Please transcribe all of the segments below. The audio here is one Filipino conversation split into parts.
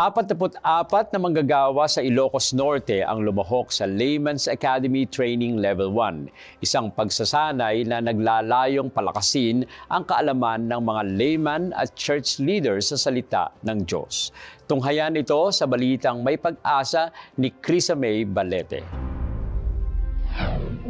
44 na manggagawa sa Ilocos Norte ang lumahok sa Layman's Academy Training Level 1, isang pagsasanay na naglalayong palakasin ang kaalaman ng mga layman at church leaders sa salita ng Diyos. Tunghayan ito sa balitang may pag-asa ni Crisa May Balete.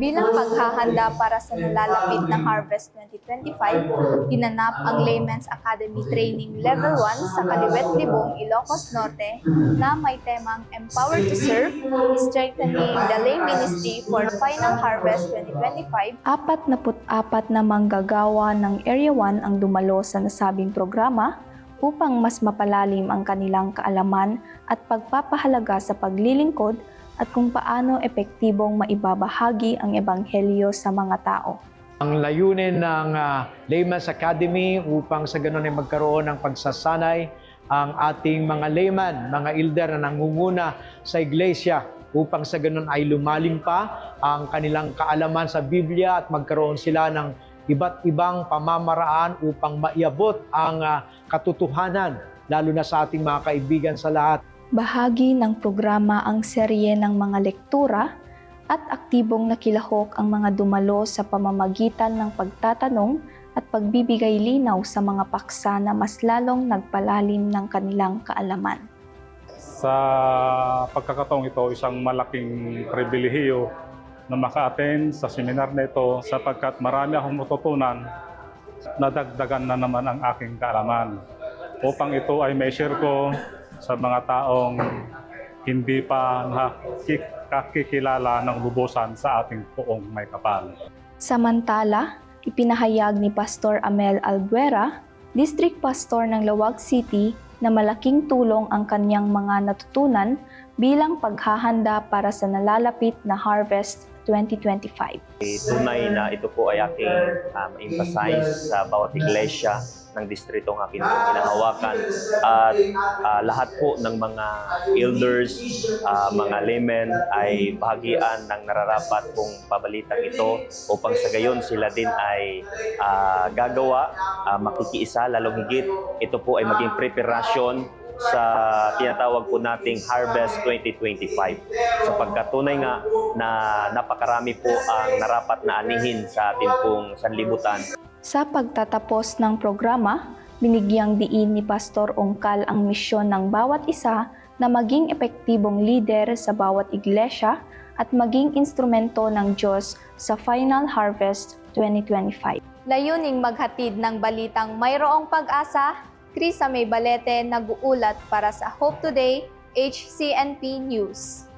Bilang paghahanda para sa nalalapit na Harvest 2025, ginanap ang Layman's Academy Training Level 1 sa Kaliwet Libong, Ilocos Norte na may temang Empowered to Serve, Strengthening the Lay Ministry for Final Harvest 2025. Apat na apat na manggagawa ng Area 1 ang dumalo sa nasabing programa upang mas mapalalim ang kanilang kaalaman at pagpapahalaga sa paglilingkod at kung paano epektibong maibabahagi ang ebanghelyo sa mga tao. Ang layunin ng ah, Layman's Academy upang sa ganun ay magkaroon ng pagsasanay ang ating mga layman, mga elder na nangunguna sa iglesia upang sa ganun ay lumalim pa ang kanilang kaalaman sa Biblia at magkaroon sila ng iba't ibang pamamaraan upang maiabot ang ah, katotohanan lalo na sa ating mga kaibigan sa lahat. Bahagi ng programa ang serye ng mga lektura at aktibong nakilahok ang mga dumalo sa pamamagitan ng pagtatanong at pagbibigay linaw sa mga paksa na mas lalong nagpalalim ng kanilang kaalaman. Sa pagkakataong ito, isang malaking pribilehiyo na maka-attend sa seminar na ito sapagkat marami akong matutunan nadagdagan na naman ang aking kaalaman upang ito ay may share ko sa mga taong hindi pa nakikilala ng lubusan sa ating poong may kapal. Samantala, ipinahayag ni Pastor Amel Albuera, District Pastor ng Lawag City, na malaking tulong ang kanyang mga natutunan bilang paghahanda para sa nalalapit na Harvest 2025. tunay na ito po ay aking um, emphasize sa bawat iglesia ng distritong aking pong hinahawakan at ah, lahat po ng mga elders, ah, mga laymen ay bahagian ng nararapat pong pabalitang ito upang sa gayon sila din ay ah, gagawa, ah, makikiisa, lalong higit. Ito po ay maging preparasyon sa tinatawag po nating Harvest 2025. Sapagkat tunay nga na napakarami po ang narapat na anihin sa ating pong sanlibutan. Sa pagtatapos ng programa, binigyang diin ni Pastor Ongkal ang misyon ng bawat isa na maging epektibong leader sa bawat iglesia at maging instrumento ng Diyos sa Final Harvest 2025. Layuning maghatid ng balitang mayroong pag-asa, Krisa May Balete nag-uulat para sa Hope Today, HCNP News.